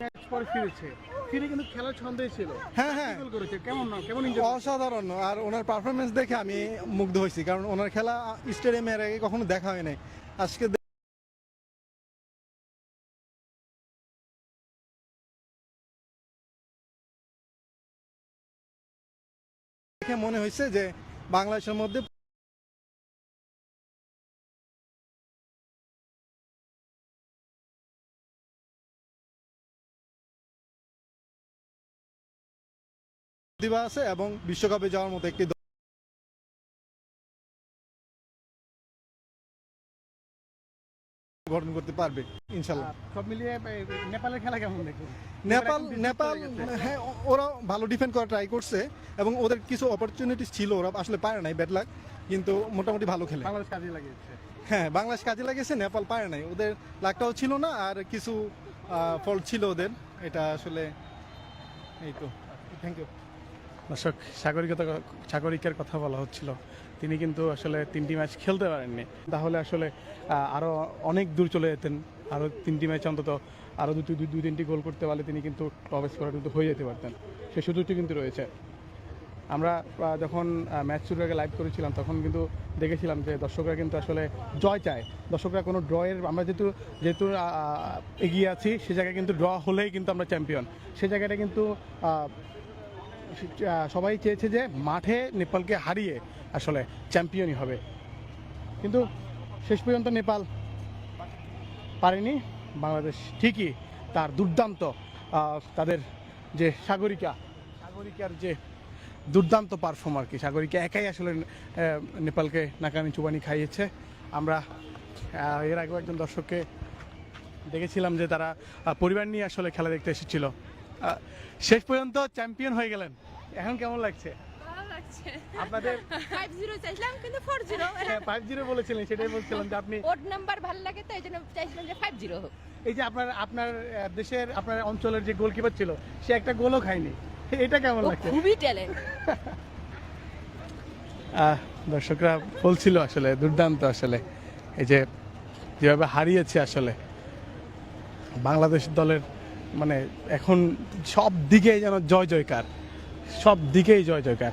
Match ফিরেছে। ফিরে কিন্তু খেলার ছন্দেই ছিল। হ্যাঁ হ্যাঁ। করেছে। কেমন না? কেমন অসাধারণ। আর ওনার পারফরমেন্স দেখে আমি মুগ্ধ হয়েছি। কারণ ওনার খেলা স্টেডিয়ামে এর আগে কখনো দেখা হয় নাই। আজকে দেখে মনে হয়েছে যে বাংলাদেশের মধ্যে প্রতিভা আছে এবং বিশ্বকাপে যাওয়ার মতো একটি গঠন করতে পারবে ইনশাল্লাহ সব মিলিয়ে নেপালের খেলা কেমন দেখো নেপাল নেপাল। হ্যাঁ ওরা ভালো ডিফেন্ড করা ট্রাই করছে এবং ওদের কিছু অপরচুনিটিস ছিল ওরা আসলে পারে নাই ব্যাড লাক কিন্তু মোটামুটি ভালো খেলে। বাংলাদেশ কাজে লাগিয়েছে। হ্যাঁ বাংলাদেশ কাজে লাগিয়েছে নেপাল পারে নাই। ওদের লাকটাও ছিল না আর কিছু ফল্ট ছিল ওদের। এটা আসলে এই তো। থ্যাংক ইউ দর্শক, সাগরিকতা সাগরিকার কথা বলা হচ্ছিল। তিনি কিন্তু আসলে তিনটি ম্যাচ খেলতে পারেননি। তাহলে আসলে আরও অনেক দূর চলে যেতেন। আরও তিনটি ম্যাচ অন্তত আরও দুটি, দুই দুই, তিনটি গোল করতে পারলে তিনি কিন্তু টপ স্কোরার কিন্তু হয়ে যেতে পারতেন। সেই সুযোগটি কিন্তু রয়েছে। আমরা যখন ম্যাচ শুরুর আগে লাইভ করেছিলাম, তখন কিন্তু দেখেছিলাম যে দর্শকরা কিন্তু আসলে জয় চায়। দর্শকরা কোনো ড্রয়ের আমরা যেহেতু যেহেতু এগিয়ে আছি, সে জায়গায় কিন্তু ড্র হলেই কিন্তু আমরা চ্যাম্পিয়ন সে জায়গাটা কিন্তু সবাই চেয়েছে যে মাঠে নেপালকে হারিয়ে আসলে চ্যাম্পিয়নই হবে। কিন্তু শেষ পর্যন্ত নেপাল পারেনি। বাংলাদেশ ঠিকই তার দুর্দান্ত তাদের যে সাগরিকা, সাগরিকার যে দুর্দান্ত পারফর্ম আর কি, সাগরিকা একাই আসলে নেপালকে নাকানি চুবানি খাইয়েছে। আমরা এর আগেও একজন দর্শককে দেখেছিলাম যে তারা পরিবার নিয়ে আসলে খেলা দেখতে এসেছিল। শেষ পর্যন্ত চ্যাম্পিয়ন হয়ে গেলেন। এখন কেমন লাগছে? আপনাদের ফাইভ জিরো চাইছিলাম কিন্তু ফোর জিরো ফাইভ জিরো বলেছিলেন সেটাই বলছিলাম যে আপনি ওড নাম্বার ভালো লাগে তো চাইছিলাম যে হোক। এই যে আপনার আপনার দেশের আপনার অঞ্চলের যে গোলকিপার ছিল সে একটা গোলও খায়নি। এটা কেমন লাগছে? খুবই ট্যালেন্ট আহ, দর্শকরা বলছিল আসলে দুর্দান্ত আসলে। এই যে যেভাবে হারিয়েছে আসলে বাংলাদেশ দলের মানে এখন সব দিকেই যেন জয় জয়কার। সব দিকেই জয় জয়কার।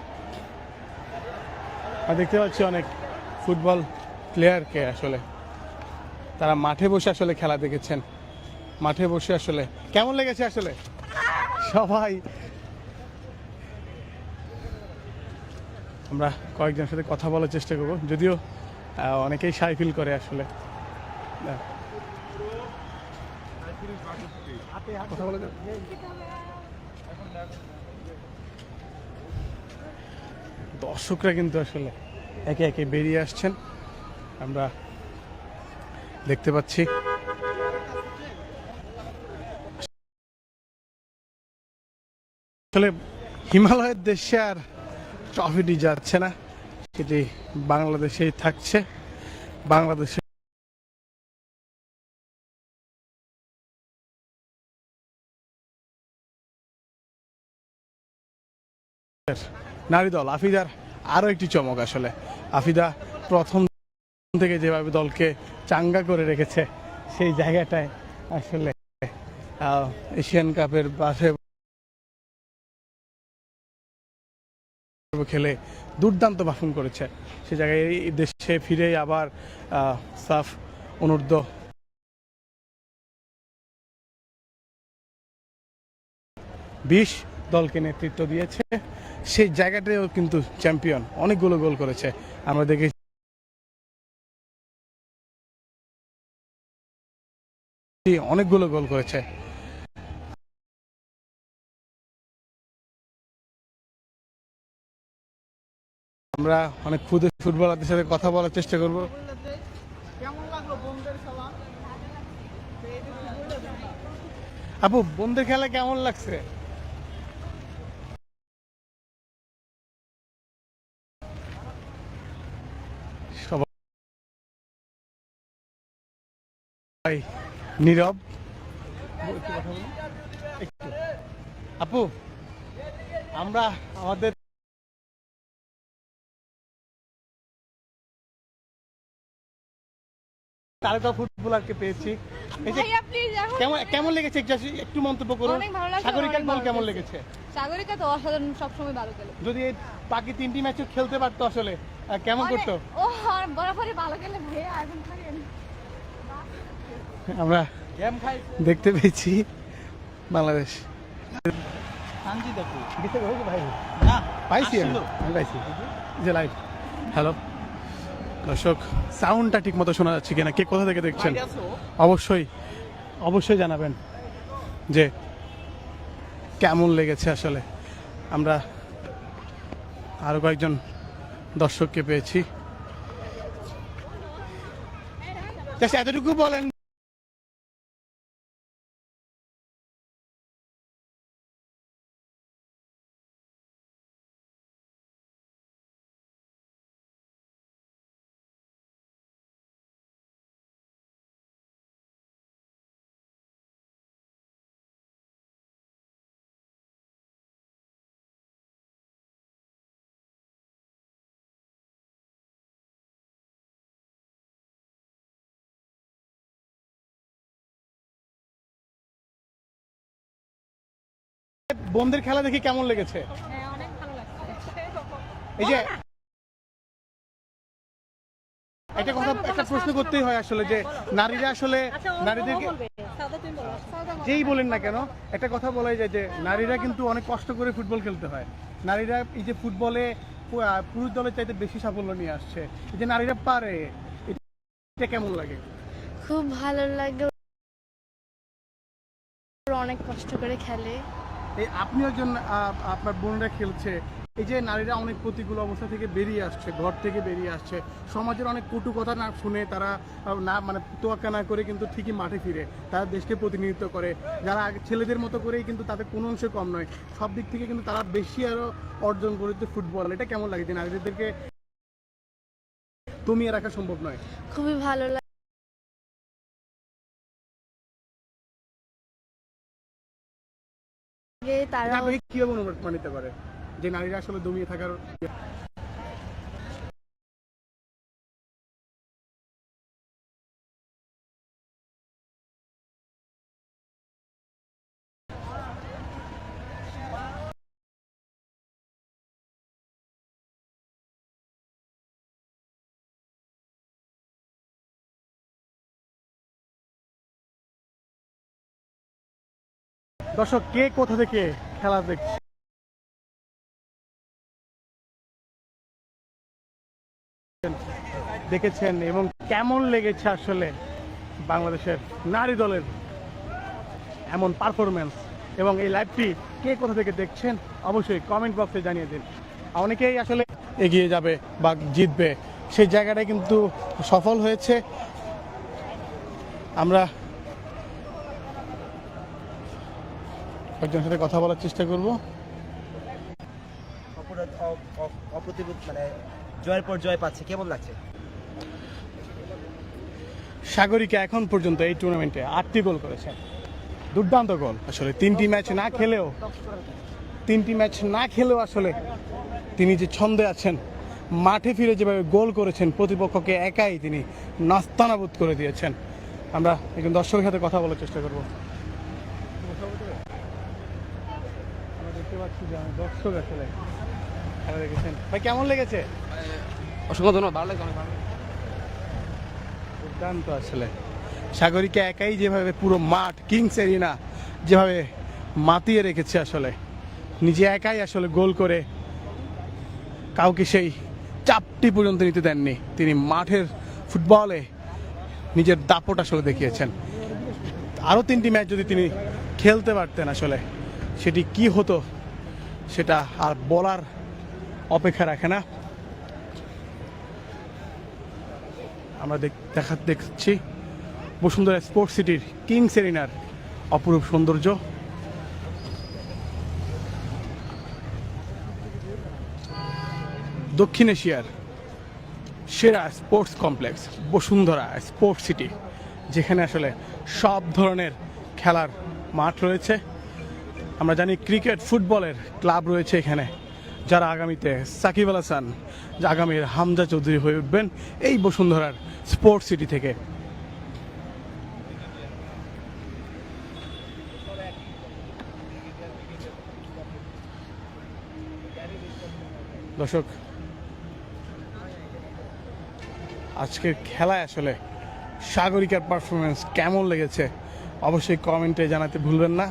আর দেখতে পাচ্ছি অনেক ফুটবল প্লেয়ারকে আসলে। তারা মাঠে বসে আসলে খেলা দেখেছেন। মাঠে বসে আসলে। কেমন লেগেছে আসলে? সবাই। আমরা কয়েকজনের সাথে কথা বলার চেষ্টা করব। যদিও অনেকেই সাই ফিল করে আসলে। দর্শকরা কিন্তু আসলে একে একে বেরিয়ে আসছেন। আমরা দেখতে পাচ্ছি। আসলে হিমালয়ের দেশে আর ট্রফিটি যাচ্ছে না, সেটি বাংলাদেশেই থাকছে। বাংলাদেশে নারী দল, আফিদার আরও একটি চমক আসলে। আফিদা প্রথম থেকে যেভাবে দলকে চাঙ্গা করে রেখেছে, সেই জায়গাটায় আসলে এশিয়ান কাপের পাশে খেলে দুর্দান্ত পারফর্ম করেছে। সে জায়গায় এই দেশে ফিরে আবার সাফ অনূর্ধ্ব বিশ দলকে নেতৃত্ব দিয়েছে। সেই জায়গাটাও কিন্তু চ্যাম্পিয়ন। অনেকগুলো গোল করেছে। আমরা দেখেছি অনেকগুলো গোল করেছে। আমরা অনেক ক্ষুদে ফুটবলারদের সাথে কথা বলার চেষ্টা করব। আপু বন্ধের খেলা কেমন লাগছে? নীরব। আপু আমরা আমাদের তারকা ফুটবলারকে পেয়েছি। এই যে ভাইয়া প্লিজ এখন কেমন কেমন লেগেছে? একটু মন্তব্য করুন। সাগরিকার অনেক কেমন লেগেছে। সাগরিকা তো অসাধারণ সবসময় ভালো খেলে। যদি বাকি তিনটি ম্যাচও খেলতে পারতো আসলে কেমন করতো? ও বরাবরই ভালো খেলে ভাইয়া এখন আমরা দেখতে পেয়েছি বাংলাদেশ। পাইছি আমি পাইছি। যে লাইভ হ্যালো দর্শক সাউন্ডটা ঠিক মতো শোনা যাচ্ছে কিনা কে কোথা থেকে দেখছেন? অবশ্যই অবশ্যই জানাবেন যে কেমন লেগেছে আসলে। আমরা আরও কয়েকজন দর্শককে পেয়েছি। এতটুকু বলেন। বোনদের খেলা দেখে কেমন লেগেছে? হ্যাঁ অনেক ভালো লাগছে। এই যে একটা কথা একটা প্রশ্ন করতেই হয় আসলে যে নারীরা আসলে নারীদেরকে যেই বলেন না কেন একটা কথা বলাই যায় যে নারীরা কিন্তু অনেক কষ্ট করে ফুটবল খেলতে হয়। নারীরা এই যে ফুটবলে পুরুষ দলের চাইতে বেশি সাফল্য নিয়ে আসছে। যে নারীরা পারে এটা কেমন লাগে? খুব ভালো লাগে। অনেক কষ্ট করে খেলে। এই আপনি একজন আপনার বোনরা খেলছে, এই যে নারীরা অনেক প্রতিকূল অবস্থা থেকে বেরিয়ে আসছে, ঘর থেকে বেরিয়ে আসছে, সমাজের অনেক কটু কথা না শুনে তারা না মানে তোয়াক্কা না করে কিন্তু ঠিকই মাঠে ফিরে, তারা দেশকে প্রতিনিধিত্ব করে, যারা ছেলেদের মতো করেই কিন্তু তাদের কোনো অংশে কম নয়, সব দিক থেকে কিন্তু তারা বেশি আরও অর্জন করেছে ফুটবল, এটা কেমন লাগে যে নারীদেরকে দমিয়ে রাখা সম্ভব নয়? খুবই ভালো লাগে তারা এটা আপনাকে কীভাবে অনুপ্রাণিত করে? যে নারীরা আসলে দমিয়ে থাকার দর্শক, কে কোথা থেকে খেলা দেখছে দেখেছেন এবং কেমন লেগেছে আসলে বাংলাদেশের নারী দলের এমন পারফরমেন্স এবং এই লাইভটি কে কোথা থেকে দেখছেন? অবশ্যই কমেন্ট বক্সে জানিয়ে দিন। অনেকেই আসলে এগিয়ে যাবে বা জিতবে। সেই জায়গাটায় কিন্তু সফল হয়েছে। আমরা একজনের সাথে কথা বলার চেষ্টা করব। অপরাধ অপ্রতিরোধ মানে জয়ের পর জয় পাচ্ছে কেমন লাগছে? সাগরিকা এখন পর্যন্ত এই টুর্নামেন্টে আটটি গোল করেছে। দুর্দান্ত গোল আসলে তিনটি ম্যাচ না খেলেও তিনটি ম্যাচ না খেলেও আসলে তিনি যে ছন্দে আছেন মাঠে ফিরে যেভাবে গোল করেছেন প্রতিপক্ষকে একাই তিনি নাস্তানাবুদ করে দিয়েছেন। আমরা একজন দর্শকের সাথে কথা বলার চেষ্টা করব আমরা দেখতে পাচ্ছি যে আমার দর্শক আসলে ভাই কেমন লেগেছে? অসংখ্য ধন্যবাদ ভালো লাগছে অনেক ভালো দুর্দান্ত আসলে। সাগরিকা একাই যেভাবে পুরো মাঠ কিংস এরিনা যেভাবে মাতিয়ে রেখেছে আসলে নিজে একাই আসলে গোল করে কাউকে সেই চাপটি পর্যন্ত নিতে দেননি। তিনি মাঠের ফুটবলে নিজের দাপট আসলে দেখিয়েছেন। আরও তিনটি ম্যাচ যদি তিনি খেলতে পারতেন আসলে সেটি কি হতো? সেটা আর বলার অপেক্ষা রাখে না। আমরা দেখ- দেখা, দেখছি বসুন্ধরা স্পোর্টস সিটির কিংস এরিনার অপরূপ সৌন্দর্য। দক্ষিণ এশিয়ার সেরা sports complex Bashundhara sports city, যেখানে আসলে সব ধরনের খেলার মাঠ রয়েছে। আমরা জানি ক্রিকেট, ফুটবলের ক্লাব রয়েছে এখানে, যারা আগামীতে সাকিব আল হাসান, আগামীর হামজা চৌধুরী হয়ে উঠবেন এই বসুন্ধরার স্পোর্টস সিটি থেকে। দর্শক, আজকের খেলায় আসলে সাগরিকার পারফরমেন্স কেমন লেগেছে, অবশ্যই কমেন্টে জানাতে ভুলবেন না।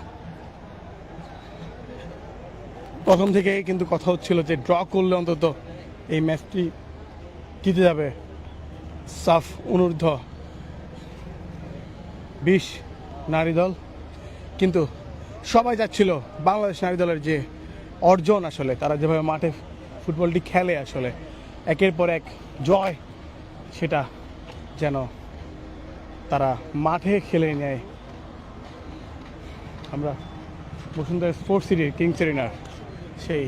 প্রথম থেকে কিন্তু কথা হচ্ছিল যে ড্র করলে অন্তত এই ম্যাচটি জিতে যাবে সাফ অনূর্ধ্ব বিশ নারী দল। কিন্তু সবাই যাচ্ছিল বাংলাদেশ নারী দলের যে অর্জন আসলে, তারা যেভাবে মাঠে ফুটবলটি খেলে আসলে, একের পর এক জয়, সেটা যেন তারা মাঠে খেলে নেয়। আমরা বসুন্ধরা স্পোর্টস সিটির কিংস এরিনার সেই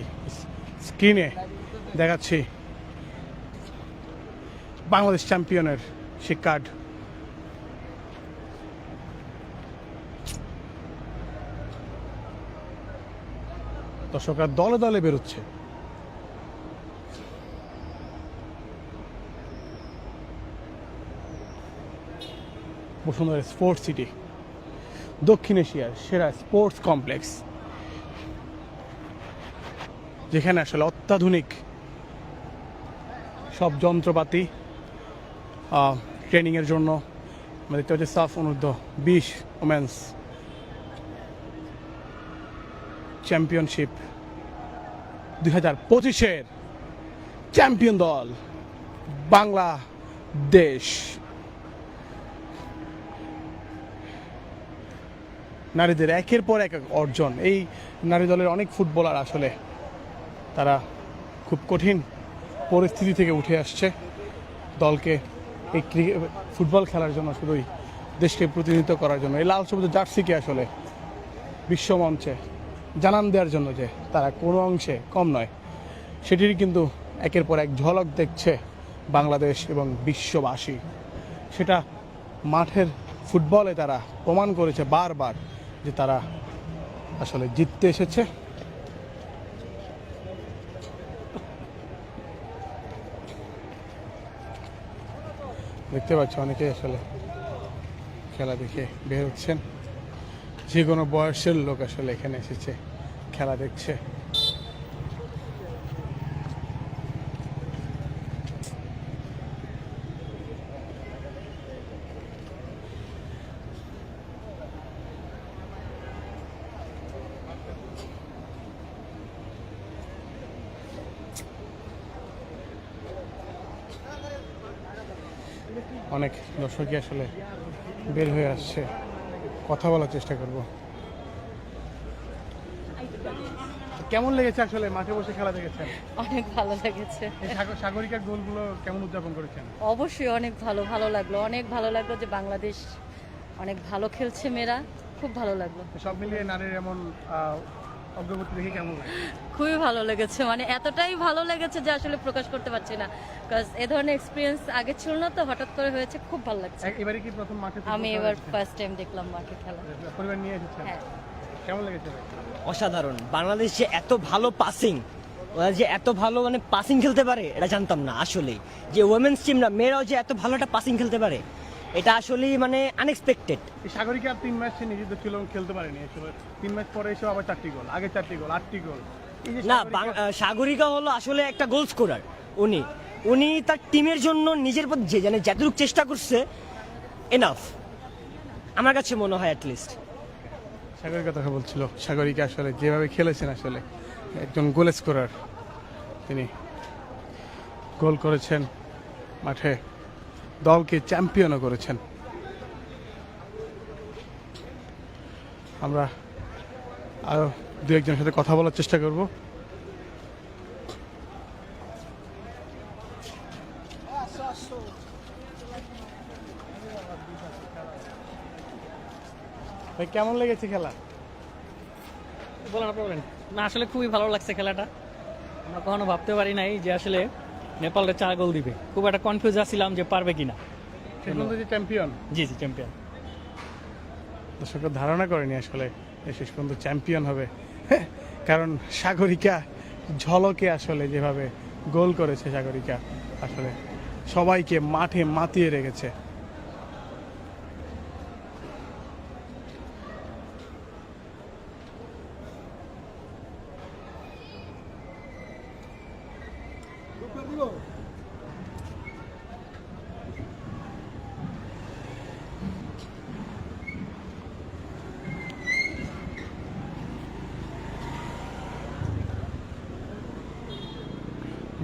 স্ক্রিনে দেখাচ্ছি বাংলাদেশ চ্যাম্পিয়নের সে কার্ড। দর্শকরা দলে দলে বেরোচ্ছে। স্পোর্টস সিটি, দক্ষিণ এশিয়ার সেরা স্পোর্টস কমপ্লেক্স। যেখানে আসলে অত্যাধুনিক সব যন্ত্রপাতি ট্রেনিংয়ের জন্য আমাদের দেখতে হচ্ছে সাফ অনূর্ধ্ব বিশ ওমেন্স চ্যাম্পিয়নশিপ দুই হাজার পঁচিশের চ্যাম্পিয়ন দল বাংলাদেশ। নারীদের একের পর এক অর্জন। এই নারী দলের অনেক ফুটবলার আসলে তারা খুব কঠিন পরিস্থিতি থেকে উঠে আসছে। দলকে এই ফুটবল খেলার জন্য শুধুই দেশকে প্রতিনিধিত্ব করার জন্য। এই লাল সবুজ জার্সিকে আসলে বিশ্বমঞ্চে জানান দেওয়ার জন্য যে তারা কোনো অংশে কম নয়। সেটির কিন্তু একের পর এক ঝলক দেখছে বাংলাদেশ এবং বিশ্ববাসী। সেটা মাঠের ফুটবলে তারা প্রমাণ করেছে বারবার যে তারা আসলে জিততে এসেছে। দেখতে পাচ্ছি অনেকে আসলে খেলা দেখে বের হচ্ছেন। যে কোনো বয়সের লোক আসলে এখানে এসেছে, খেলা দেখছে। অনেক দর্শকই আসলে বের হয়ে আসছে। কথা বলার চেষ্টা করব। কেমন লেগেছে আসলে মাঠে বসে খেলা দেখেছেন? অনেক ভালো লেগেছে। সাগরিকার গোলগুলো কেমন উদযাপন করেছেন? অবশ্যই অনেক ভালো ভালো লাগল। অনেক ভালো লাগল যে বাংলাদেশ অনেক ভালো খেলছে মেয়েরা। খুব ভালো লাগল। সব মিলিয়ে নারীর এমন অগ্রগতি দেখে কেমন খুবই ভালো লেগেছে। মানে এতটাই ভালো লেগেছে যে আসলে প্রকাশ করতে পারছি না। কাজ এ ধরনের এক্সপিরিয়েন্স আগে ছিল না তো হঠাৎ করে হয়েছে খুব ভালো লাগছে। এবারে কি প্রথম মাঠে আমি এবার ফার্স্ট টাইম দেখলাম মাঠে খেলা। পরিবার নিয়ে এসেছেন? হ্যাঁ। কেমন লেগেছে? অসাধারণ। বাংলাদেশ যে এত ভালো পাসিং ওরা যে এত ভালো মানে পাসিং খেলতে পারে এটা জানতাম না আসলেই। যে ওমেন্স টিমরা মেয়েরাও যে এত ভালো একটা পাসিং খেলতে পারে এটা আসলেই মানে আনএক্সপেক্টেড এই সাগরিকা তিন ম্যাচ সে নিষিদ্ধ ছিল খেলতে পারেনি আসলে তিন ম্যাচ পরে এসে আবার চারটি গোল আগে চারটি গোল আটটি গোল। না সাগরিকা- সাগরিকা হলো আসলে একটা গোল স্কোরার উনি। উনি তার টিমের জন্য নিজের প্রতি যে মানে যতটুকু চেষ্টা করছে এনাফ আমার কাছে মনে হয় অ্যাটলিস্ট সাগরিকা কথা বলছিল সাগরিকা আসলে যেভাবে খেলেছেন আসলে একজন গোল স্কোরার তিনি। গোল করেছেন মাঠে। দলকে চ্যাম্পিয়নও করেছেন। আমরা আরও দু একজনের সাথে কথা বলার চেষ্টা করব। ভাই, কেমন লেগেছে খেলা? বলেন বলেন। না, আসলে খুবই ভালো লাগছে খেলাটা। আমরা কখনো ভাবতে পারি নাই যে আসলে নেপালের চার গোল দিবে। খুব একটা কনফিউজ আছিলাম যে পারবে কিনা। চ্যাম্পিয়ন জি জি চ্যাম্পিয়ন দর্শকরা ধারণা করেনি আসলে শেষ পর্যন্ত চ্যাম্পিয়ন হবে। কারণ সাগরিকা ঝলকে আসলে যেভাবে গোল করেছে সাগরিকা আসলে সবাইকে মাঠে মাতিয়ে রেখেছে।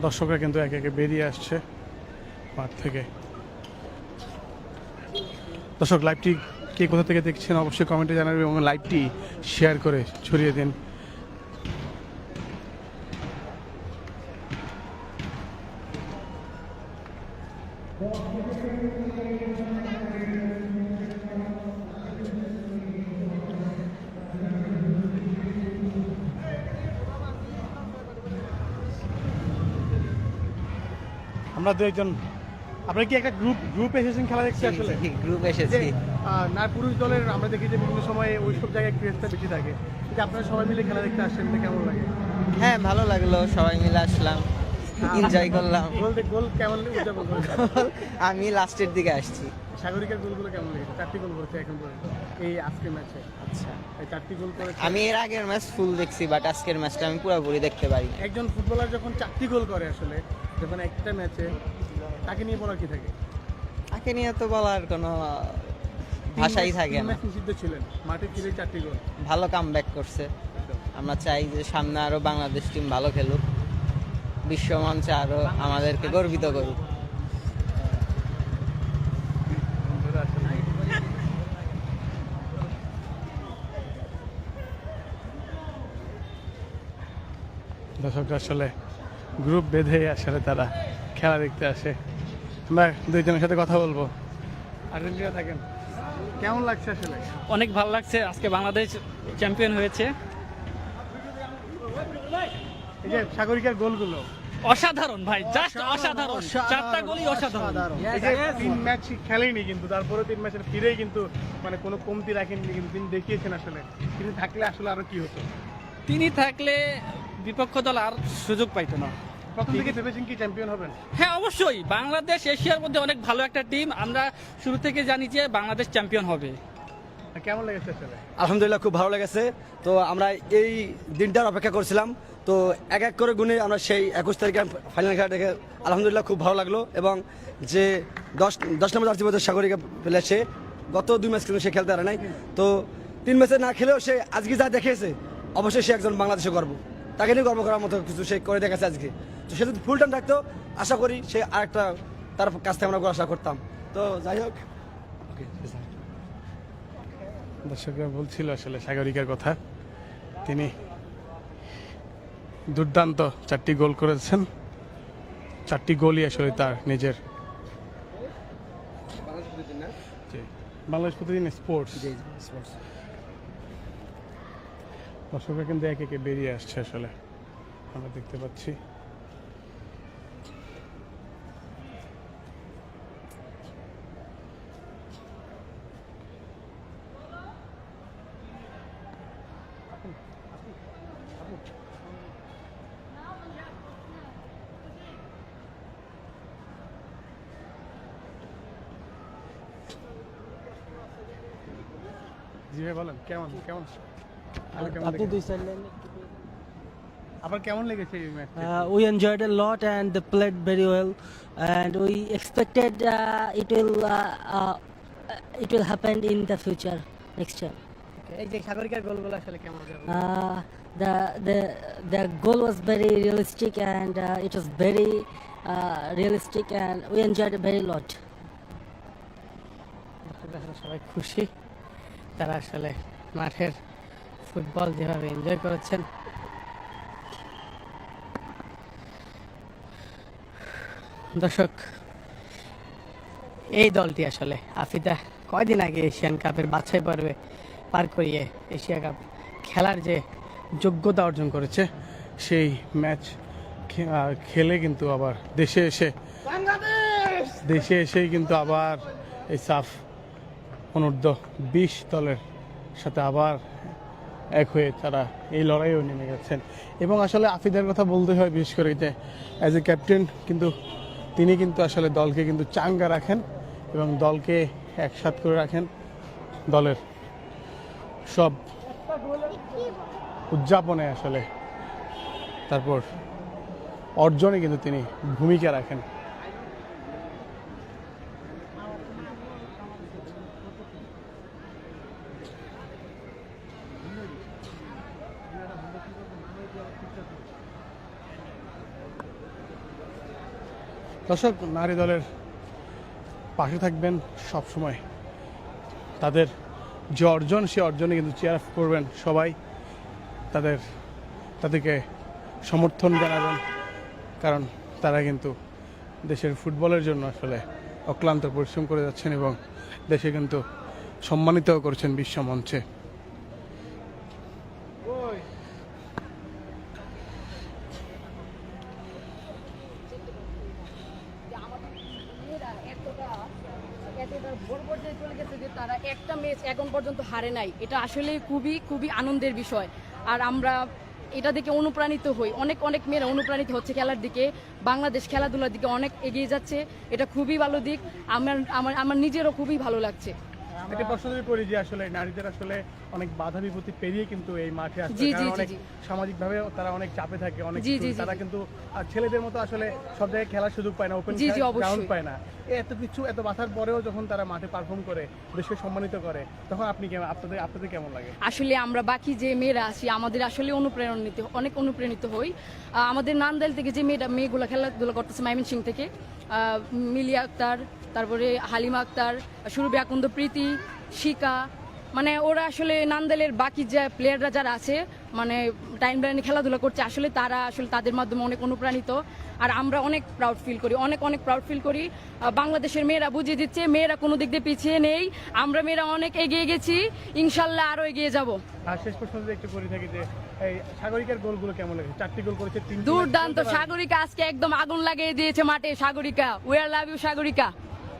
দর্শকরা কিন্তু একে একে বেরিয়ে আসছে মাঠ থেকে। দর্শক লাইভটি কে কোথা থেকে দেখছেন অবশ্যই কমেন্টে জানাবেন এবং লাইভটি শেয়ার করে ছড়িয়ে দিন। আমরা দু একজন আপনারা কি একটা গ্রুপ গ্রুপ এসেছেন খেলা দেখতে আসলে? গ্রুপ এসেছি। না পুরুষ দলের আমরা দেখি যে বিভিন্ন সময় ওই সব জায়গায় ক্রেজটা বেশি থাকে। যে আপনারা সবাই মিলে খেলা দেখতে আসছেন এটা কেমন লাগে? হ্যাঁ ভালো লাগল সবাই মিলে আসলাম এনজয় করলাম। গোল গোল কেমন উদযাপন করেছেন? আমি লাস্টের দিকে আসছি। সাগরিকার গোলগুলো কেমন লেগেছে? চারটি গোল করেছে এখন পর্যন্ত এই আজকের ম্যাচে। আচ্ছা। এই চারটি গোল করেছে। আমি এর আগের ম্যাচ ফুল দেখছি বাট আজকের ম্যাচটা আমি পুরোপুরি দেখতে পারি একজন ফুটবলার যখন চারটি গোল করে আসলে যখন একটা ম্যাচে তাকে নিয়ে বলার কি থাকে? তাকে নিয়ে তো বলার কোনো ভাষাই থাকে না। নিষিদ্ধ ছিলেন। মাঠে ফিরে চারটি গোল। ভালো কাম ব্যাক করছে আমরা চাই যে সামনে আরও বাংলাদেশ টিম ভালো খেলুক। বিশ্ব মঞ্চে আরও আমাদেরকে গর্বিত করুক। দর্শকরা আসলে গ্রুপ বেঁধে আসলে তারা খেলা দেখতে আসে। আমরা দুইজনের সাথে কথা বলব। আর্জেন্টিনা থাকেন। কেমন লাগছে আসলে? অনেক ভালো লাগছে। আজকে বাংলাদেশ চ্যাম্পিয়ন হয়েছে। এই যে সাগরিকার গোলগুলো। অসাধারণ ভাই জাস্ট অসাধারণ চারটা গোলই অসাধারণ। এই যে তিন ম্যাচ খেলেনি কিন্তু তারপরে তিন ম্যাচের ফিরেই কিন্তু মানে কোনো কমতি রাখেননি কিন্তু তিনি দেখিয়েছেন আসলে। তিনি থাকলে আসলে আরও কি হতো? তিনি থাকলে বিপক্ষ দল আর সুযোগ পাইতো না। প্রথম থেকে ভেবেছেন কি চ্যাম্পিয়ন হবেন? হ্যাঁ অবশ্যই। বাংলাদেশ এশিয়ার মধ্যে অনেক ভালো একটা টিম আমরা শুরু থেকে জানি যে বাংলাদেশ চ্যাম্পিয়ন হবে। কেমন লেগেছে আলহামদুলিল্লাহ খুব ভালো লেগেছে। তো আমরা এই দিনটার অপেক্ষা করছিলাম। তো এক এক করে গুণে আমরা সেই একুশ তারিখে ফাইনাল খেলা দেখে আলহামদুলিল্লাহ খুব ভালো লাগল এবং যে দশ দশ নম্বর জার্সি বছর সাগরিকা পেলে সে গত দুই ম্যাচ কিন্তু সে খেলতে পারে নাই। তো তিন ম্যাচে না খেলেও সে আজকে যা দেখিয়েছে অবশ্যই সে একজন বাংলাদেশে গর্ব। তাকে নিয়ে গর্ব করার মতো কিছু সে করে দেখাচ্ছে আজকে। তো সে যদি ফুল টাইম থাকতো আশা করি সে আরেকটা তার কাছ থেকে আমরা আশা করতাম। তো যাই হোক। ওকে দর্শকরা বলছিল আসলে সাগরিকার কথা। তিনি দুর্দান্ত চারটি গোল করেছেন। চারটি গোলই আসলে তার নিজের। বাংলাদেশ প্রতিদিন স্পোর্টস দর্শকরা কিন্তু একে একে বেরিয়ে আসছে আসলে। আমরা দেখতে পাচ্ছি। জি ভাই, বলেন, কেমন কেমন? আপনি? দুই সাইড আবার কেমন লেগেছে এই ম্যাচটা Uh, we enjoyed a lot and they played very well, and we expected uh, it will uh, uh, it will happen in the future next year. এই যে সাগরিকার গোলগুলো আসলে কেমন Uh, the the the goal was very realistic and uh, it was very uh, realistic and we enjoyed it very lot. সবাই খুশি তারা আসলে মাঠের football যেভাবে এনজয় করেছেন। দর্শক এই দলটি আসলে আফিদা কয়দিন আগে এশিয়ান কাপের বাছাই পর্বে পার করিয়ে এশিয়া কাপ খেলার যে যোগ্যতা অর্জন করেছে সেই ম্যাচ খেলে কিন্তু আবার দেশে এসে দেশে এসেই কিন্তু আবার এই সাফ অনূর্ধ্ব বিশ দলের সাথে আবার এক হয়ে তারা এই লড়াইও নেমে গেছেন। এবং আসলে আফিদের কথা বলতে হয় বিশেষ করে যে অ্যাজ এ ক্যাপ্টেন কিন্তু তিনি কিন্তু আসলে দলকে কিন্তু চাঙ্গা রাখেন এবং দলকে একসাথ করে রাখেন দলের সব উদযাপনে আসলে। তারপর অর্জনে কিন্তু তিনি ভূমিকা রাখেন। দর্শক, নারী দলের পাশে থাকবেন সব সময় তাদের যে অর্জন, সে অর্জনে কিন্তু চেয়ার আপ করবেন সবাই। তাদের, তাদেরকে সমর্থন জানাবেন, কারণ তারা কিন্তু দেশের ফুটবলের জন্য আসলে অক্লান্ত পরিশ্রম করে যাচ্ছেন এবং দেশে কিন্তু সম্মানিতও করছেন বিশ্ব মঞ্চে এতটা বড় পর্যায়ে চলে গেছে যে তারা একটা ম্যাচ এখন নাই এটা আসলে খুবই খুবই আনন্দের বিষয়। আর আমরা এটা দেখে অনুপ্রাণিত হই। অনেক অনেক মেয়েরা অনুপ্রাণিত হচ্ছে খেলার দিকে। বাংলাদেশ খেলাধুলার দিকে অনেক এগিয়ে যাচ্ছে। এটা খুবই ভালো দিক। আমার আমার আমার নিজেরও খুবই ভালো লাগছে। একটা প্রশ্ন যদি করি যে আসলে নারীদের আসলে অনেক বাধা বিপত্তি পেরিয়ে কিন্তু এই মাঠে আসছে কারণ অনেক তারা অনেক চাপে থাকে অনেক তারা কিন্তু ছেলেদের মতো আসলে সব জায়গায় খেলার সুযোগ পায় না ওপেন। গ্রাউন্ড পায় না। এত কিছু এত বাধার পরেও যখন তারা মাঠে পারফর্ম করে দেশকে সম্মানিত করে তখন আপনি কেমন আপনাদের আপনাদের কেমন লাগে? আসলে আমরা বাকি যে মেয়েরা আছি আমাদের আসলে অনুপ্রেরণিত অনেক অনুপ্রাণিত হই। আমাদের নান্দাইল থেকে যে মেয়েটা মেয়েগুলো খেলাধুলা করতেছে মাইমিন সিং থেকে আহ, মিলিয়া আক্তার তারপরে হালিমা আক্তার সুরভি আকন্দ প্রীতি শিকা মানে ওরা আসলে নান্দাইলের বাকি যে প্লেয়াররা যারা আছে মানে টাইম লাইনে খেলাধুলা করছে আসলে তারা আসলে তাদের মাধ্যমে অনেক অনুপ্রাণিত। আর আমরা অনেক প্রাউড ফিল করি অনেক অনেক প্রাউড ফিল করি। বাংলাদেশের মেয়েরা বুঝিয়ে দিচ্ছে মেয়েরা কোনো দিক দিয়ে পিছিয়ে নেই। আমরা মেয়েরা অনেক এগিয়ে গেছি ইনশাল্লাহ আরও এগিয়ে যাব। আর শেষ প্রশ্ন একটু করে থাকি যে এই সাগরিকার গোলগুলো কেমন লাগে? চারটি গোল করেছে দুর্দান্ত সাগরিকা আজকে একদম আগুন লাগিয়ে দিয়েছে মাঠে Sagarika. We are love you Sagarika.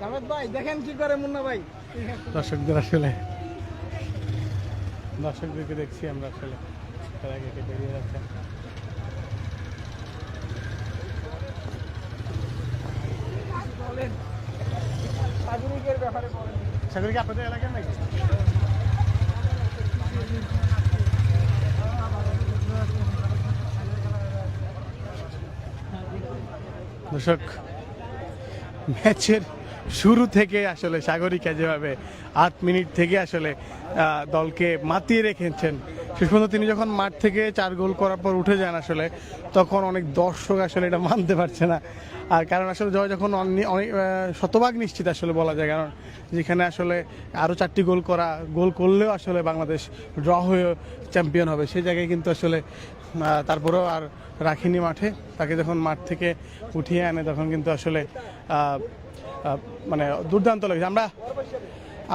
Javed ভাই দেখেন কি করে মুন্না ভাই। দর্শকদের আসলে দর্শকদেরকে দেখছি আমরা আসলে তারা আগে বেরিয়ে যাচ্ছে। সাগরিক আপনাদের এলাকার নাকি? দর্শক ম্যাচের শুরু থেকে আসলে সাগরিকা যেভাবে আট মিনিট থেকে আসলে দলকে মাতিয়ে রেখেছেন। শেষ পর্যন্ত তিনি যখন মাঠ থেকে চার গোল করার পর উঠে যান আসলে, তখন অনেক দর্শক আসলে এটা মানতে পারছে না। আর কারণ আসলে জয় যখন অনেক শতভাগ নিশ্চিত আসলে বলা যায়। কারণ যেখানে আসলে আরও চারটি গোল করা, গোল করলেও আসলে বাংলাদেশ ড্র হয়ে চ্যাম্পিয়ন হবে, সেই জায়গায় কিন্তু আসলে তারপরেও আর রাখিনি মাঠে। তাকে যখন মাঠ থেকে উঠিয়ে আনে, তখন কিন্তু আসলে মানে দুর্দান্ত লেগেছে। আমরা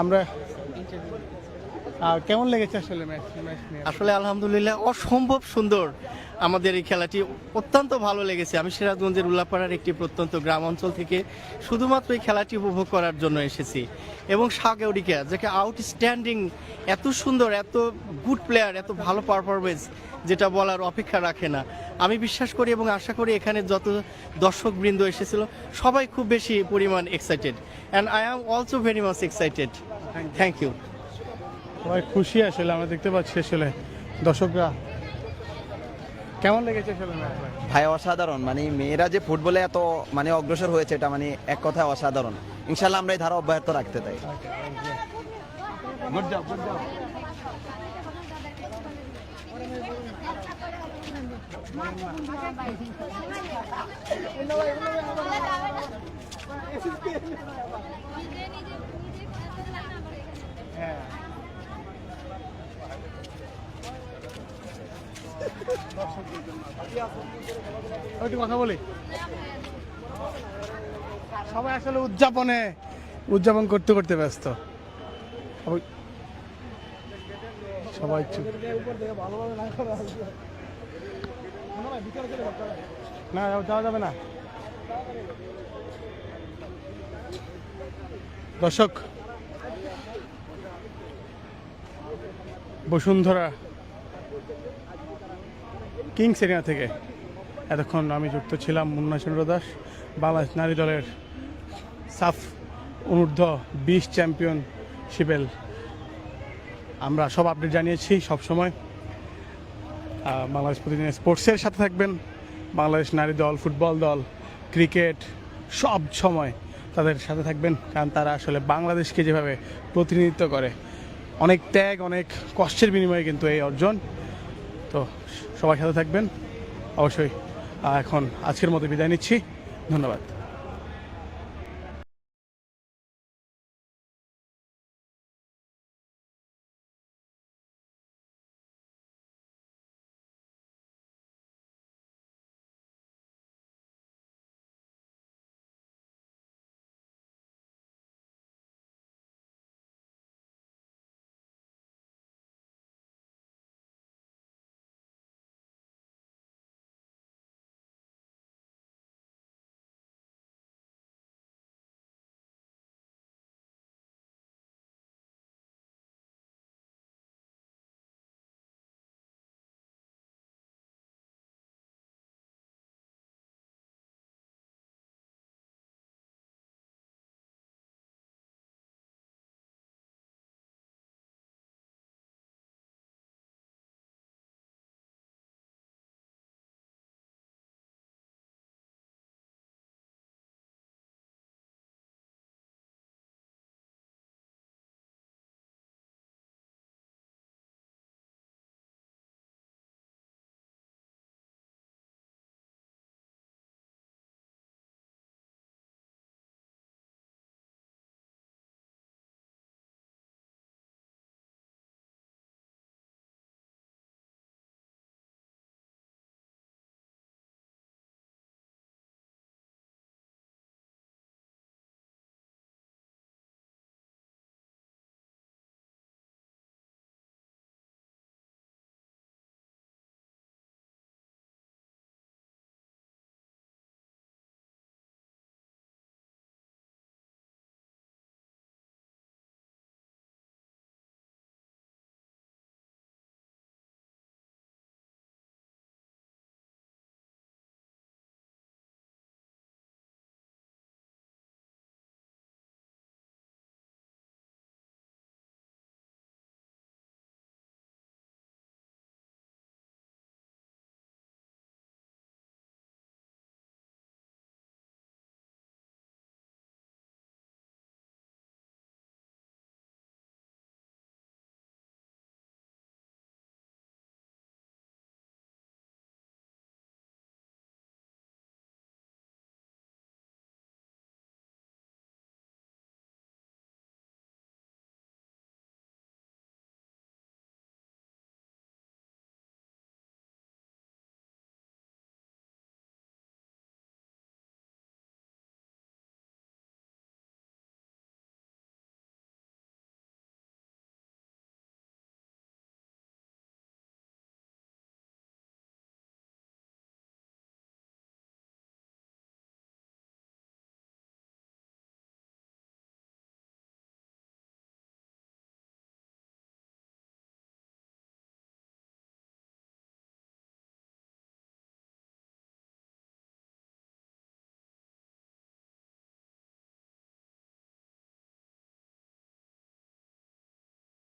আমরা আহ, কেমন লেগেছে আসলে ম্যাচ ম্যাচ নিয়ে? আসলে আলহামদুলিল্লাহ অসম্ভব সুন্দর আমাদের এই খেলাটি। অত্যন্ত ভালো লেগেছে। আমি সিরাজগঞ্জের উল্লাপাড়ার একটি প্রত্যন্ত গ্রাম অঞ্চল থেকে শুধুমাত্র এই খেলাটি উপভোগ করার জন্য এসেছি। এবং সাগরিকা যাকে আউটস্ট্যান্ডিং এত সুন্দর এত গুড প্লেয়ার এত ভালো পারফরমেন্স যেটা বলার অপেক্ষা রাখে না। আমি বিশ্বাস করি এবং আশা করি এখানে যত দর্শকবৃন্দ এসেছিল সবাই খুব বেশি পরিমাণ excited and I am also very much excited thank you সবাই খুশি আসলে আমরা দেখতে পাচ্ছি আসলে। দর্শকরা কেমন লেগেছে আসলে ভাই? অসাধারণ। মানে মেয়েরা যে ফুটবলে এত মানে অগ্রসর হয়েছে এটা মানে এক কথায় অসাধারণ। ইনশাল্লাহ আমরা এই ধারা অব্যাহত রাখতে চাই। গুড জব গুড জব হ্যাঁ একটু কথা বলি। সবাই আসলে উদযাপনে, উদযাপন করতে করতে ব্যস্ত। সবাই- না যাওয়া যাবে না। দর্শক, বসুন্ধরা কিংস এরিয়া থেকে। এতক্ষণ আমি যুক্ত ছিলাম মুন্না চন্দ্র দাস, বাংলাদেশ নারী দলের সাফ অনূর্ধ্ব বিশ চ্যাম্পিয়ন চ্যাম্পিয়নশিপের। আমরা সব আপডেট জানিয়েছি সব সময়। বাংলাদেশ প্রতিদিন স্পোর্টসের সাথে থাকবেন। বাংলাদেশ নারী দল, ফুটবল দল, ক্রিকেট সব সময় তাদের সাথে থাকবেন। কারণ তারা আসলে বাংলাদেশকে যেভাবে প্রতিনিধিত্ব করে, অনেক ত্যাগ, অনেক কষ্টের বিনিময়ে কিন্তু এই অর্জন। তো সবাই সাথে থাকবেন। অবশ্যই এখন আজকের মতো বিদায় নিচ্ছি। ধন্যবাদ।